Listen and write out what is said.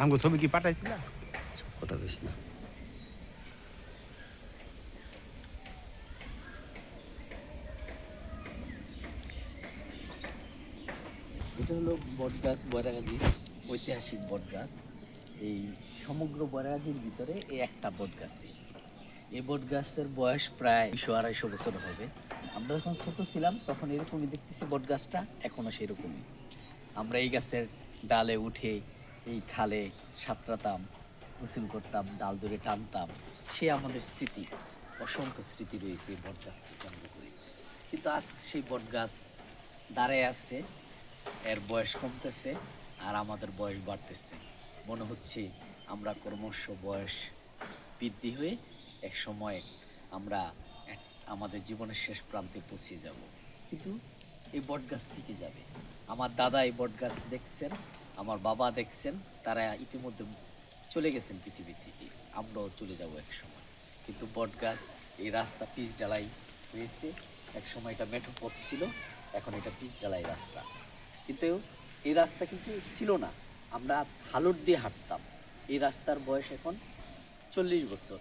আমগো ছবি কি পাঠাইছিল? কথা বেশ না। হলো বটগাছ বয়রাগাছি ঐতিহাসিক বটগাছ। এই সমগ্র বয়রাগাছির ভিতরে এই একটা বটগাছই। এই বটগাছের বয়স প্রায় দুশো আড়াইশো বছর হবে। আমরা যখন ছোট ছিলাম, তখন এরকমই দেখতেছি বটগাছটা এখনও সেরকমই আমরা এই গাছের ডালে উঠে এই খালে সাঁতরাতাম গোসল করতাম, ডাল ধরে টানতাম। সে আমাদের স্মৃতি, অসংখ্য স্মৃতি রয়েছে বটগাছকে কেন্দ্র করে। কিন্তু আজ সেই বটগাছ দাঁড়ায় আছে, এর বয়স কমতেছে আর আমাদের বয়স বাড়তেছে। মনে হচ্ছে আমরা ক্রমশ বয়স বৃদ্ধি হয়ে এক সময় আমরা আমাদের জীবনের শেষ প্রান্তে পৌঁছে যাব। কিন্তু এই বটগাছ থেকে যাবে। আমার দাদা এই বটগাছ দেখছেন আমার বাবা দেখছেন, তারা ইতিমধ্যে চলে গেছেন পৃথিবী থেকে আমরাও চলে যাব এক সময়। কিন্তু বটগাছ এই রাস্তা পিচ ঢালাই হয়েছে। এক সময় এটা মেঠো পথ ছিল, এখন এটা পিচ ঢালাই রাস্তা। কিন্তু এই রাস্তা কিন্তু ছিল না। আমরা হালুট দিয়ে হাঁটতাম। এই রাস্তার বয়স এখন চল্লিশ বছর।